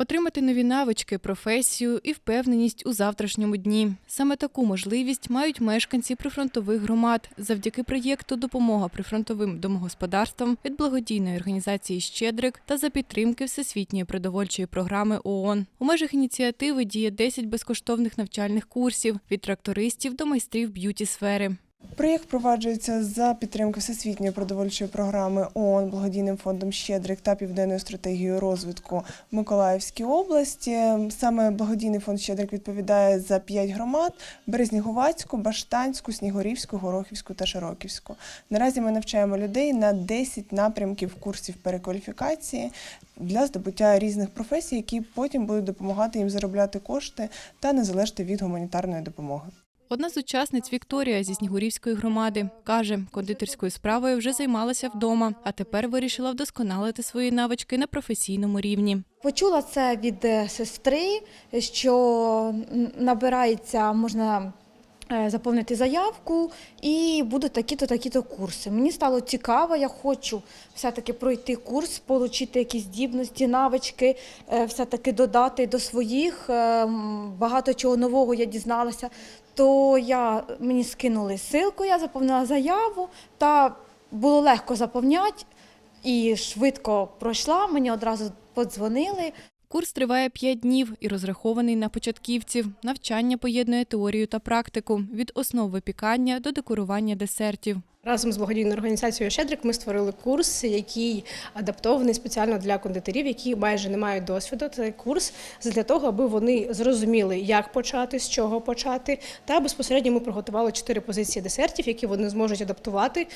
Отримати нові навички, професію і впевненість у завтрашньому дні. Саме таку можливість мають мешканці прифронтових громад завдяки проєкту Допомога прифронтовим домогосподарствам від благодійної організації Щедрик та за підтримки Всесвітньої продовольчої програми ООН. У межах ініціативи діє 10 безкоштовних навчальних курсів від трактористів до майстрів б'юті сфери. Проєкт впроваджується за підтримки Всесвітньої продовольчої програми ООН, благодійним фондом Щедрик та південною стратегією розвитку Миколаївській області. Саме благодійний фонд Щедрик відповідає за п'ять громад: Березніговацьку, Баштанську, Снігурівську, Горохівську та Широківську. Наразі ми навчаємо людей на 10 напрямків курсів перекваліфікації для здобуття різних професій, які потім будуть допомагати їм заробляти кошти та не залежати від гуманітарної допомоги. Одна з учасниць Вікторія зі Снігурівської громади каже, кондитерською справою вже займалася вдома, а тепер вирішила вдосконалити свої навички на професійному рівні. Почула це від е, сестри, що набирається, можна е, заповнити заявку і будуть такі-то, такі-то курси. Мені стало цікаво, я хочу все-таки пройти курс, отримати якісь здібності, навички, е, все-таки додати до своїх. Багато чого нового я дізналася. То я, мені скинули силку, я заповнила заяву, та було легко заповняти і швидко пройшла. Мені одразу подзвонили. Курс триває 5 днів і розрахований на початківців. Навчання поєднує теорію та практику від основ випікання до декорування десертів. Разом з благодійною організацією Щедрик ми створили курс, який адаптований спеціально для кондитерів, які майже не мають досвіду. Це курс для того, аби вони зрозуміли, як почати, з чого почати. Та безпосередньо ми приготували чотири позиції десертів, які вони зможуть адаптувати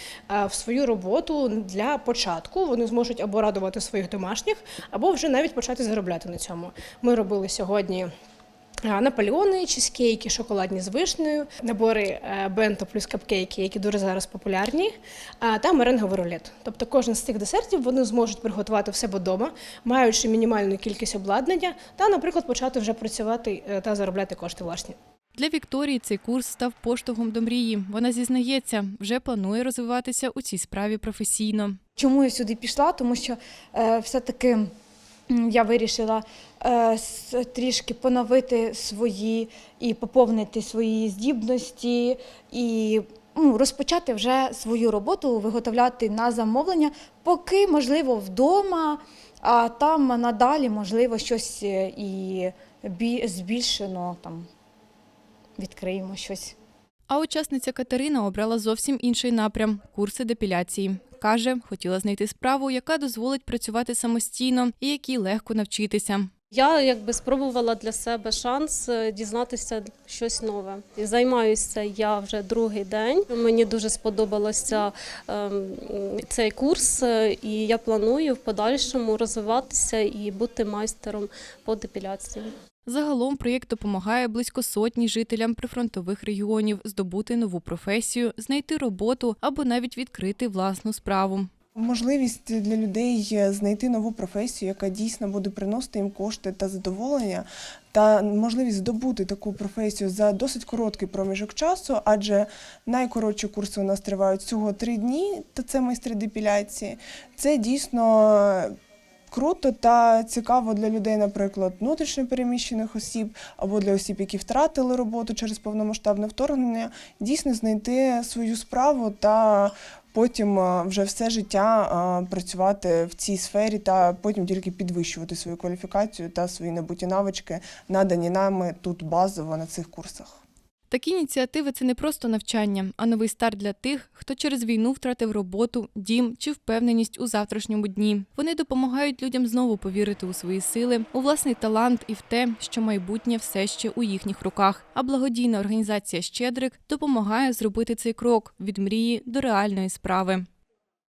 в свою роботу для початку. Вони зможуть або радувати своїх домашніх, або вже навіть почати заробляти на цьому. Ми робили сьогодні. А, Наполеони, чизкейки, шоколадні з вишнею, набори е, бенто плюс капкейки, які дуже зараз популярні, та меренговий рулет. Тобто кожен з цих десертів вони зможуть приготувати в себе вдома, маючи мінімальну кількість обладнання, та, наприклад, почати вже працювати е, та заробляти кошти власні. Для Вікторії цей курс став поштовхом до мрії. Вона зізнається, вже планує розвиватися у цій справі професійно. Чому я сюди пішла? Тому що е, все-таки м, я вирішила е, трішки поновити свої і поповнити свої здібності і ну, розпочати вже свою роботу, виготовляти на замовлення, поки можливо вдома, а там надалі можливо щось е, і збільшено там відкриємо щось. А учасниця Катерина обрала зовсім інший напрям курси депіляції. Каже, хотіла знайти справу, яка дозволить працювати самостійно і якій легко навчитися. Я якби спробувала для себе шанс е, дізнатися щось нове. І Займаюся я вже другий день. Мені дуже сподобалося ем, цей курс, е, і я планую в подальшому розвиватися і бути майстером по депіляції. Загалом проєкт допомагає близько сотні жителям прифронтових регіонів здобути нову професію, знайти роботу або навіть відкрити власну справу. Можливість для людей знайти нову професію, яка дійсно буде приносити їм кошти та задоволення, та можливість здобути таку професію за досить короткий проміжок часу, адже найкоротші курси у нас тривають всього три дні, та це майстри депіляції. Це дійсно. Круто та цікаво для людей, наприклад, внутрішньо переміщених осіб або для осіб, які втратили роботу через повномасштабне вторгнення, дійсно знайти свою справу та потім е, вже все життя е, працювати в цій сфері та потім тільки підвищувати свою кваліфікацію та свої набуті навички, надані нами тут базово на цих курсах. Такі ініціативи це не просто навчання, а новий старт для тих, хто через війну втратив роботу, дім чи впевненість у завтрашньому дні. Вони допомагають людям знову повірити у свої сили, у власний талант і в те, що майбутнє все ще у їхніх руках. А благодійна організація Щедрик допомагає зробити цей крок від мрії до реальної справи.